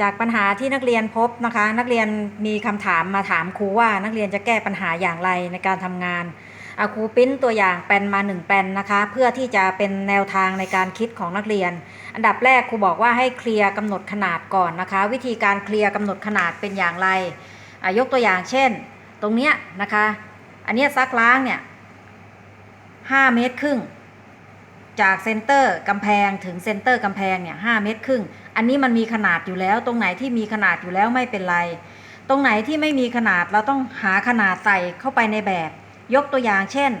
จากปัญหาที่นักเรียนพบนะคะ นักเรียนมีคำถามมาถามครูว่านักเรียนจะแก้ปัญหาอย่างไรในการทำงานอาครูปิ้นตัวอย่างแปลนมาหนึ่งแปลนนะคะ เพื่อที่จะเป็นแนวทางในการคิดของนักเรียน อันดับแรกครูบอกว่าให้เคลียร์กำหนดขนาดก่อนนะคะ วิธีการเคลียร์กำหนดขนาดเป็นอย่างไรยกตัวอย่างเช่น ตรงเนี้ยนะคะ อันเนี้ยซักล้างเนี่ยห้าเมตรครึ่งจากเซนเตอร์กำแพงถึงเซนเตอร์กำแพงเนี่ยห้าเมตรครึ่ง อันนี้มันมีขนาดอยู่แล้ว ตรงไหนที่มีขนาดอยู่แล้วไม่เป็นไร ตรงไหนที่ไม่มีขนาดเราต้องหาขนาดใส่เข้าไปในแบบ ยกตัวอย่างเช่น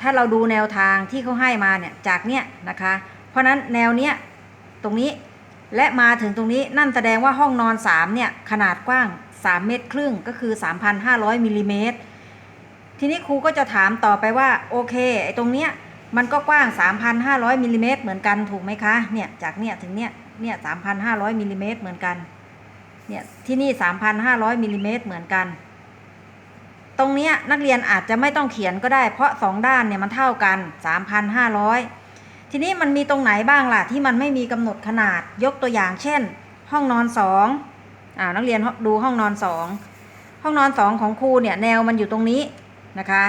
ถ้าเราดูแนวทางที่เขาให้มาเนี่ยจากเนี้ยนะคะ เพราะนั้นแนวเนี้ยตรงนี้และมาถึงตรงนี้นั่นแสดงว่าห้องนอน 3 เนี่ย ขนาดกว้าง 3 เมตรครึ่งก็คือ 3,500มิลลิเมตรทีนี้ครูก็จะถามต่อไปว่าโอเคไอ้ตรงเนี้ยมันก็กว้าง 3,500มิลลิเมตรเหมือนกันถูกไหมคะเนี่ยจากเนี่ยถึงเนี่ย เนี่ย3,500มิลลิเมตรเหมือนกัน เนี่ยที่นี่3,500มิลลิเมตรเหมือนกัน ตรงเนี้ยนักเรียนอาจจะไม่ต้องเขียนก็ได้ เพราะสองด้านเนี่ยมันเท่ากัน3,500ทีนี้มันมีตรงไหนบ้างล่ะที่มันไม่มีกำหนดขนาดยกตัวอย่าง เช่น ห้องนอนสองอ่านักเรียนดูห้องนอนสองห้องนอนสองของครูเนี่ยแนวมันอยู่ตรงนี้นะคะ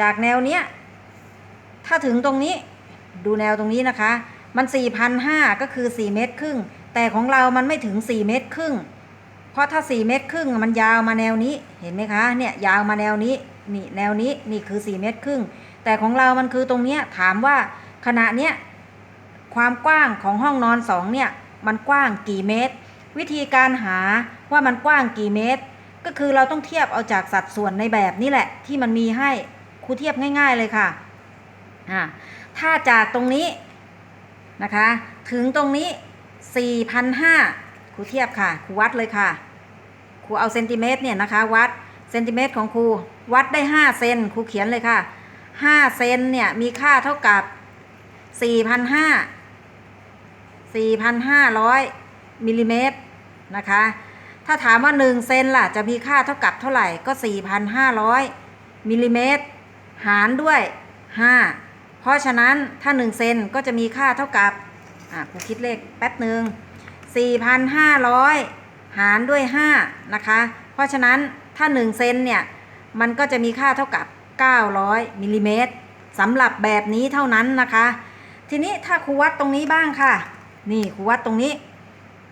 จากแนวเนี้ยถ้าถึงตรงนี้ดูแนวตรงนี้นะคะ มัน4,500 ก็คือ 4 เมตรครึ่ง แต่ของเรามันไม่ถึง 4 เมตรครึ่ง เพราะถ้า 4 เมตรครึ่งมันยาวมาแนวนี้ เห็นไหมคะ เนี่ยยาวมาแนวนี้ นี่แนวนี้ นี่คือ 4 เมตรครึ่ง แต่ของเรามันคือตรงเนี้ยถามว่าขณะเนี้ยความกว้างของห้องนอนสองเนี่ยมันกว้างกี่เมตร วิธีการหาว่ามันกว้างกี่เมตร ก็คือเราต้องเทียบเอาจากสัดส่วนในแบบนี่แหละ ที่มันมีให้ครูเทียบง่าย ๆเลยค่ะอ่าถ้าจากตรงนี้ นะคะ ถึงตรงนี้4,500ครูเทียบค่ะครูวัดเลยค่ะครูเอาเซนติเมตรเนี่ยนะคะวัดเซนติเมตรของครูวัดได้ 5 เซนครูเขียนเลยค่ะ 5 เซนเนี่ยมีค่าเท่ากับ 4,500 4,500มิลลิเมตรนะคะ ถ้าถามว่า 1 เซนล่ะจะมีค่าเท่ากับเท่าไหร่ก็ 4,500มิลลิเมตรหารด้วย 5 ราะฉะนั้นถ้า 1 เซนก็จะมีค่าเท่ากับอะครูคิดเลขแป๊บหนึ่ง4,500 หารด้วย 5 นะคะ เพราะฉะนั้นถ้า 1 เซนเนี่ย มันก็จะมีค่าเท่ากับ 900มิลลิเมตรสำหรับแบบนี้เท่านั้นนะคะ ทีนี้ถ้าครูวัดตรงนี้บ้างค่ะ นี่ครูวัดตรงนี้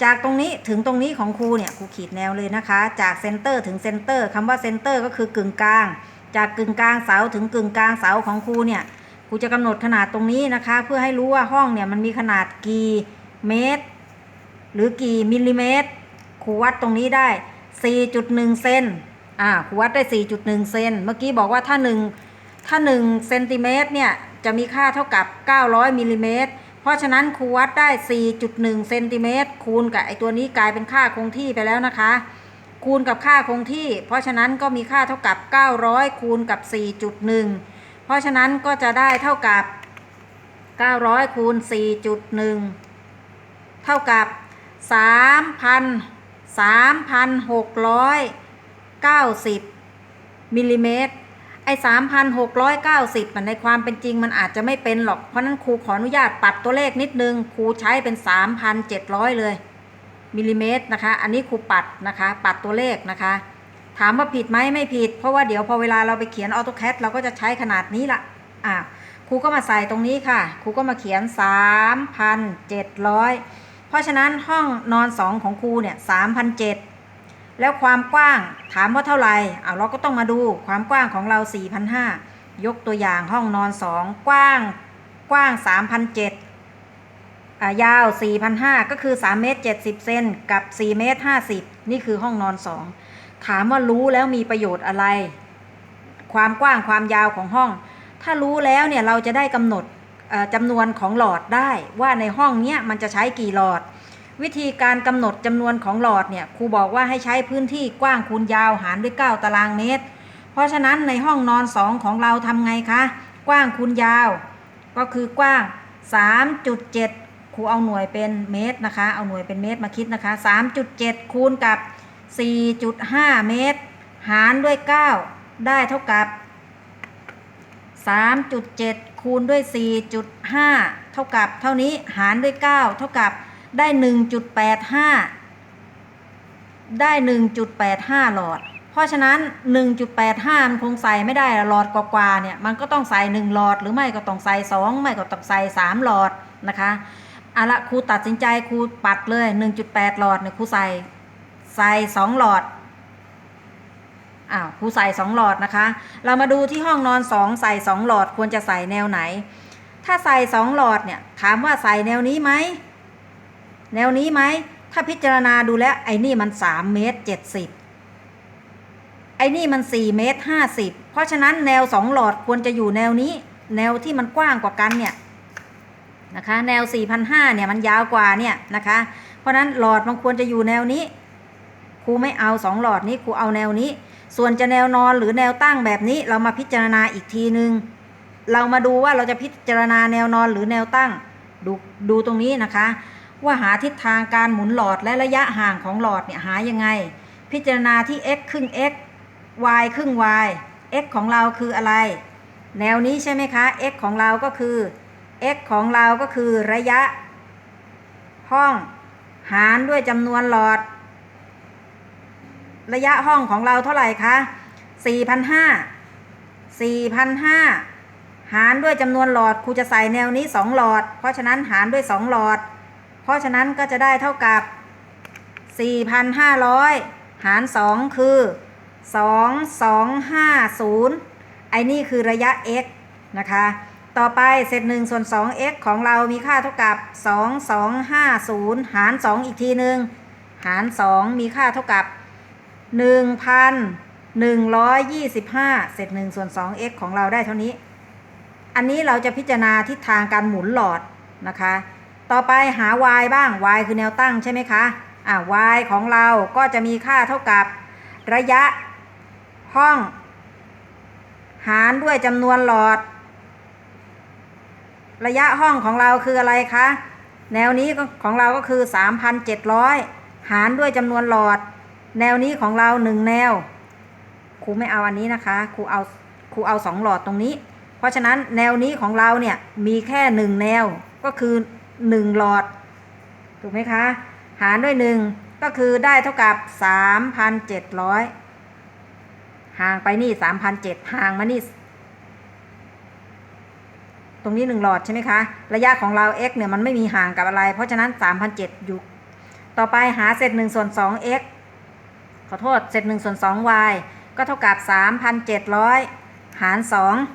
จากตรงนี้ถึงตรงนี้ของครูเนี่ยครูขีดแนวเลยนะคะ จากเซนเตอร์ถึงเซนเตอร์คำว่าเซนเตอร์ก็คือกึ่งกลาง จากกึ่งกลางเสาถึงกึ่งกลางเสาของครูเนี่ย ครูจะกำหนดขนาดตรงนี้นะคะ เพื่อให้รู้ว่าห้องเนี่ยมันมีขนาดกี่เมตร หรือกี่มิลลิเมตรครูวัดตรงนี้ได้ 4.1 เซนอ่าครูวัดได้ 4.1 เซนเมื่อกี้บอกว่าถ้า 1 ถ้า1เซนติเมตรเนี่ยจะมีค่าเท่ากับ 900มิลลิเมตรเพราะฉะนั้นครูวัดได้ 4.1 เซนติเมตรคูณกับไอตัวนี้กลายเป็นค่าคงที่ไปแล้วนะคะ คูณกับค่าคงที่ เพราะฉะนั้นก็มีค่าเท่ากับ 900 คูณกับ 4.1 เพราะฉะนั้นก็จะได้เท่ากับ 900คูณ4.1 เท่ากับ3,000 3,690มิลลิเมตรไอ้3,690มันในความเป็นจริงมันอาจจะไม่เป็นหรอก เพราะนั้นครูขออนุญาตปัดตัวเลขนิดนึง ครูใช้เป็น3,700เลย มิลลิเมตรนะคะ อันนี้ครูปัดนะคะ ปัดตัวเลขนะคะ ถามว่าผิดไหมไม่ผิด เพราะว่าเดี๋ยวพอเวลาเราไปเขียน AutoCAD เราก็จะใช้ขนาดนี้ละอะครูก็มาใส่ตรงนี้ค่ะ ครูก็มาเขียน 3,700 เพราะฉะนั้นห้องนอนสองของครูเนี่ย3,007แล้วความกว้างถามว่าเท่าไหร่เอาเราก็ต้องมาดูความกว้างของเรา 4,500 ยกตัวอย่างห้องนอนสองกว้างกว้าง 3,007อ่ายาว 4,500 ก็คือ 3 เมตร 70 เซนกับ 4 เมตร 50 นี่คือห้องนอนสอง ถามว่ารู้แล้วมีประโยชน์อะไร ความกว้างความยาวของห้อง ถ้ารู้แล้วเนี่ยเราจะได้กำหนดจำนวนของหลอดได้ว่าในห้องเนี้ยมันจะใช้กี่หลอด วิธีการกำหนดจำนวนของหลอดเนี่ยครูบอกว่าให้ใช้พื้นที่กว้างคูณยาวหารด้วย 9 ตารางเมตร เพราะฉะนั้นในห้องนอนสองของเราทำไงคะ กว้างคูณยาว ก็คือกว้าง 3.7ครูเอาหน่วยเป็นเมตรนะคะ เอาหน่วยเป็นเมตรมาคิดนะคะ 3.7 คูณกับ 4.5 เมตร หารด้วย 9 ได้เท่ากับ 3.7 คูณด้วย 4.5 เท่ากับ เท่านี้หารด้วย 9 เท่ากับได้ 1.85 ได้ 1.85 หลอด เพราะฉะนั้น 1.85 มันคงใส่ไม่ได้หลอดกว่าๆเนี่ย มันก็ต้องใส่ 1 หลอด หรือไม่ก็ต้องใส่ 2 ไม่ก็ต้องใส่ 3 หลอดนะคะอาละครูตัดสินใจครูปัดเลย 1.8 หลอดเนี่ยครูใส่ ใส่2หลอดอ้าวครูใส่2หลอดนะคะ เรามาดูที่ห้องนอน2ใส่2หลอดควรจะใส่แนวไหน ถ้าใส่2หลอดเนี่ยถามว่าใส่แนวนี้ไหมแนวนี้ไหมถ้าพิจารณาดูแล้วไอ้นี่มัน3เมตร70ไอ้นี่มัน4เมตร50เพราะฉะนั้นแนว2หลอดควรจะอยู่แนวนี้ แนวที่มันกว้างกว่ากันเนี่ยนะคะ แนว4,500เนี่ยมันยาวกว่าเนี่ยนะคะ เพราะฉะนั้นหลอดมันควรจะอยู่แนวนี้ ครูไม่เอา2หลอดนี้ครูเอาแนวนี้ ส่วนจะแนวนอนหรือแนวตั้งแบบนี้เรามาพิจารณาอีกทีนึง เรามาดูว่าเราจะพิจารณาแนวนอนหรือแนวตั้ง ดูดูตรงนี้นะคะ ว่าหาทิศทางการหมุนหลอดและระยะห่างของหลอดเนี่ยหายังไง พิจารณาที่ x ครึ่ง x y ครึ่ง y x ของเราคืออะไร แนวนี้ใช่ไหมคะ x ของเราก็คือ x ของเราก็คือระยะ ห้อง หารด้วยจำนวนหลอด ระยะห้องของเราเท่าไหร่คะ4,500 4,500 หารด้วยจำนวนหลอดครูจะใส่แนวนี้ 2 หลอด เพราะฉะนั้นหารด้วย 2 หลอด เพราะฉะนั้นก็จะได้เท่ากับ 4,500 หาร 2 คือ 2250 ไอ้นี่คือระยะ x นะคะ ต่อไปเศษ1ส่วน 2x ของเรามีค่าเท่ากับ 2250 หาร 2 อีกทีหนึ่ง หาร 2 มีค่าเท่ากับ 1,125เศษ1ส่วน 2x ของเราได้เท่านี้ อันนี้เราจะพิจารณาทิศทางการหมุนหลอดนะคะ ต่อไปหา y บ้าง y คือแนวตั้งใช่ไหมคะ อ่า y ของเราก็จะมีค่าเท่ากับระยะห้อง หารด้วยจำนวนหลอด ระยะห้องของเราคืออะไรคะ แนวนี้ของเราก็คือ 3,700 หารด้วยจำนวนหลอด แนวนี้ของเรา1แนว ครูไม่เอาอันนี้นะคะ ครูเอา ครูเอา2หลอดตรงนี้ เพราะฉะนั้นแนวนี้ของเราเนี่ยมีแค่1แนว ก็คือ1หลอด ถูกไหมคะ หารด้วย1ก็คือได้เท่ากับ3,700ห่างไปนี่3,700ห่างมานี่ตรงนี้ 1 หลอดใช่ไหมคะ ระยะของเรา x เนี่ยมันไม่มีห่างกับอะไร เพราะฉะนั้น3,700อยู่ ต่อไปหาเศษ1ส่วน 2x ขอโทษเศษ1ส่วน 2y ก็เท่ากับ 3,700 หาร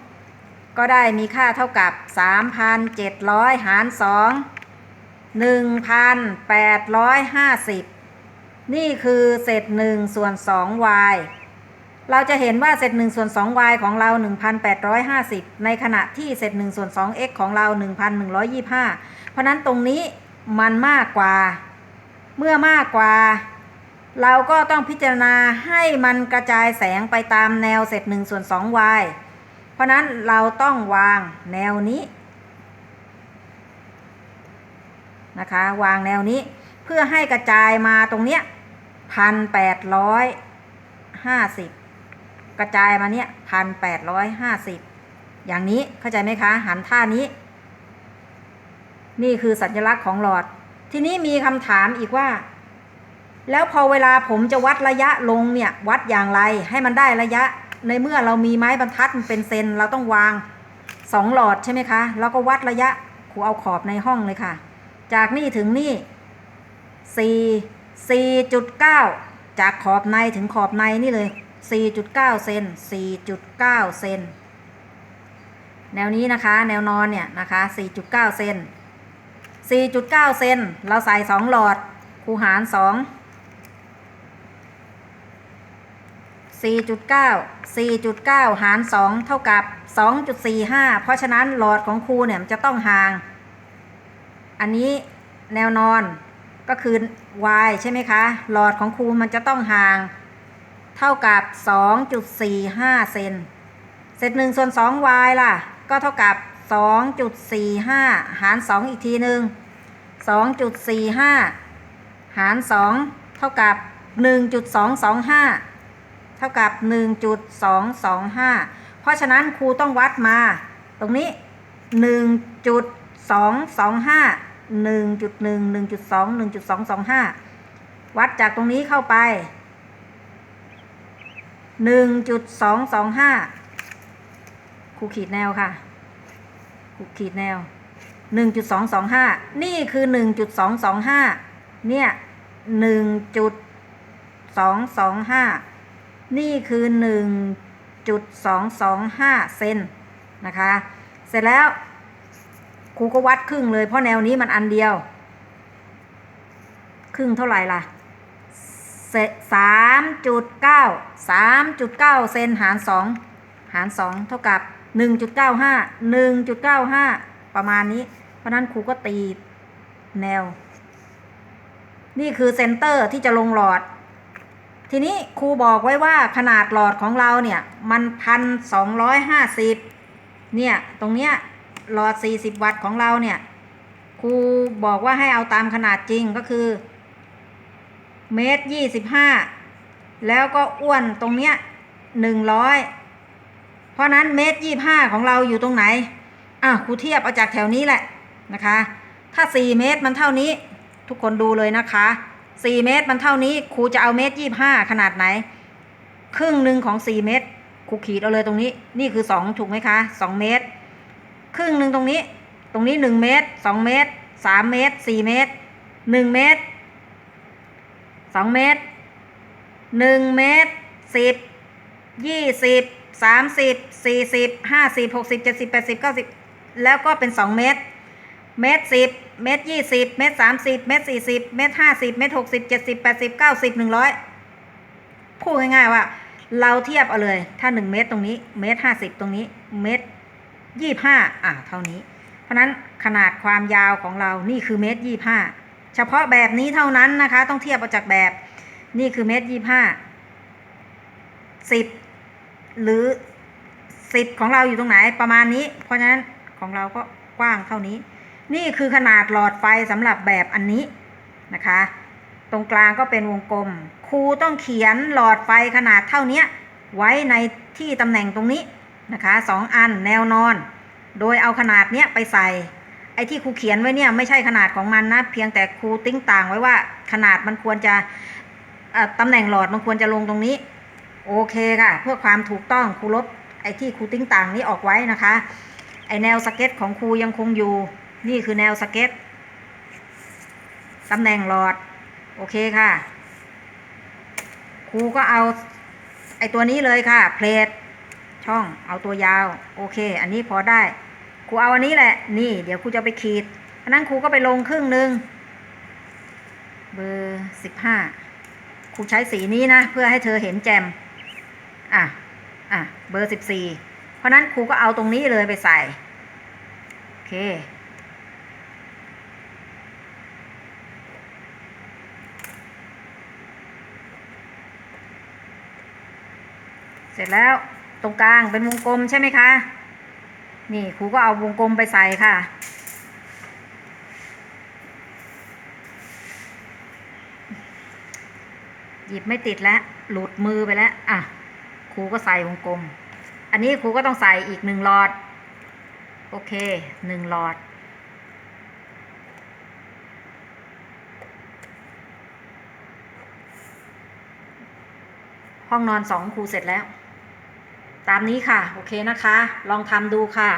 2 ก็ได้มีค่าเท่ากับ 3,700 หาร 2 1,850 นี่คือเศษ1ส่วน 2y เราจะเห็นว่าเศษ1ส่วน 2y ของเรา 1,850 ในขณะที่เศษ1ส่วน 2x ของเรา 1,125 เพราะนั้นตรงนี้มันมากกว่า เมื่อมากกว่า เราก็ต้องพิจารณาให้มันกระจายแสงไปตามแนวเศษ1ส่วน 2y เพราะนั้นเราต้องวางแนวนี้นะคะวางแนวนี้เพื่อให้กระจายมาตรงเนี้ยพันแปดร้อยห้าสิบกระจายมาเนี้ยพันแปดร้อยห้าสิบอย่างนี้เข้าใจไหมคะหันท่านี้ นี่คือสัญลักษณ์ของหลอด ทีนี้มีคำถามอีกว่า แล้วพอเวลาผมจะวัดระยะลงเนี่ยวัดอย่างไรให้มันได้ระยะ ในเมื่อเรามีไม้บรรทัดมันเป็นเซนเราต้องวางสองหลอดใช่ไหมคะแล้วก็วัดระยะครูเอาขอบในห้องเลยค่ะ จากนี่ถึงนี่สี่สี่จุดเก้าจากขอบในถึงขอบในนี่เลยสี่จุดเก้าเซนสี่จุดเก้าเซนแนวนี้นะคะ แนวนอนเนี่ยนะคะสี่จุดเก้าเซนสี่จุดเก้าเซนเราใส่สองหลอดคูหารสอง สี่จุดเก้าสี่จุดเก้าหารสองเท่ากับสองจุดสี่ห้าเพราะฉะนั้นหลอดของครูเนี่ยมันจะต้องห่าง อันนี้แนวนอนก็คือ y ใช่ไหมคะ หลอดของครูมันจะต้องห่าง เท่ากับ 2.45 เซน เศษ1ส่วน 2y ล่ะ ก็เท่ากับ 2.45 หาร 2 อีกทีหนึ่ง2.45 หาร 2 เท่ากับ 1.225 เท่ากับ 1.225 เพราะฉะนั้นครูต้องวัดมา ตรงนี้ 1.225 1.1 1.2 1.225 วัดจากตรงนี้เข้าไปหนึ่งจุดสองสองห้าครูขีดแนวค่ะครูขีดแนวหนึ่งจุดสองสองห้านี่คือหนึ่งจุดสองสองห้าเนี่ยห นี่คือหนึ่งจุดสองสองห้าเซนนะคะ เสร็จแล้วครูก็วัดครึ่งเลยเพราะแนวนี้มันอันเดียว ครึ่งเท่าไหร่ล่ะสามจุดเก้าสามจุดเก้าเซนหารสองหารสองเท่ากับหนึ่งจุดเก้าห้าหนึ่งจุดเก้าห้าประมาณนี้ เพราะนั้นครูก็ตีแนว นี่คือเซนเตอร์ที่จะลงหลอด ทีนี้ครูบอกไว้ว่าขนาดหลอดของเราเนี่ย มันพันสองร้อยห้าสิบเนี่ย ตรงเนี้ยหลอดสี่สิบวัตต์ของเราเนี่ยครูบอกว่าให้เอาตามขนาดจริงก็คือเมตรยี่สิบห้าแล้วก็อ้วนตรงเนี้ยหนึ่งร้อยเพราะนั้นเมตรยี่ห้าของเราอยู่ตรงไหนอะครูเทียบเอาจากแถวนี้แหละนะคะ ถ้าสี่เมตรมันเท่านี้ ทุกคนดูเลยนะคะ สี่เมตรมันเท่านี้ครูจะเอาเมตรยี่ห้าขนาดไหน ครึ่งหนึ่งของสี่เมตรครูขีดเอาเลยตรงนี้ นี่คือสองถูกไหมคะสองเมตร ครึ่งหนึ่งตรงนี้ ตรงนี้หนึ่งเมตรสองเมตรสามเมตรสี่เมตรหนึ่งเมตรสองเมตรหนึ่งเมตรสิบยี่สิบสามสิบสี่สิบห้าสิบหกสิบเจ็ดสิบแปดสิบเก้าสิบแล้วก็เป็นสองเมตร เมตรสิบ เมตรยี่สิบเมตรสามสิบเมตรสี่สิบเมตรห้าสิบเมตรหกสิบเจ็ดสิบแปดสิบเก้าสิบหนึ่งร้อยพูดง่ายๆว่า เราเทียบเอาเลย ถ้าหนึ่งเมตรตรงนี้ เมตรห้าสิบตรงนี้ เมตรยี่ห้าอะเท่านี้ เพราะนั้นขนาดความยาวของเรานี่คือเมตรยี่ห้าเฉพาะแบบนี้เท่านั้นนะคะ ต้องเทียบเอาจากแบบ นี่คือเมตรยี่ห้าสิบหรือสิบของเราอยู่ตรงไหนประมาณนี้ เพราะฉะนั้นของเราก็กว้างเท่านี้ นี่คือขนาดหลอดไฟสำหรับแบบอันนี้นะคะ ตรงกลางก็เป็นวงกลม ครูต้องเขียนหลอดไฟขนาดเท่านี้ไว้ในที่ตำแหน่งตรงนี้นะคะสองอันแนวนอน โดยเอาขนาดเนี้ยไปใส่ ไอ้ที่ครูเขียนไว้เนี่ยไม่ใช่ขนาดของมันนะ เพียงแต่ครูติ้งต่างไว้ว่าขนาดมันควรจะตำแหน่งหลอดมันควรจะลงตรงนี้ โอเคค่ะ เพื่อความถูกต้องครูลบไอ้ที่ครูติ้งต่างนี้ออกไว้นะคะ ไอแนวสเก็ตของครูยังคงอยู่ นี่คือแนวสเก็ตตำแหน่งหลอด โอเคค่ะ ครูก็เอาไอตัวนี้เลยค่ะ เพลทช่องเอาตัวยาว โอเค อันนี้พอได้ ครูเอาอันนี้แหละ นี่เดี๋ยวครูจะไปขีดเพราะนั้นครูก็ไปลงครึ่งหนึ่งเบอร์สิบห้าครูใช้สีนี้นะ เพื่อให้เธอเห็นแจมอะ อะ เบอร์สิบสี่เพราะนั้นครูก็เอาตรงนี้เลยไปใส่ โอเค ร็จแล้วตรงกลางเป็นวงกลมใช่ไหมคะ นี่ครูก็เอาวงกลมไปใส่ค่ะ หยิบไม่ติดแล้วหลุดมือไปแล้ว อะครูก็ใส่วงกลม อันนี้ครูก็ต้องใส่อีกหนึ่งหลอด โอเคหนึ่งหลอดห้องนอนสองครูเสร็จแล้ว ตามนี้ค่ะ โอเคนะคะ ลองทำดูค่ะ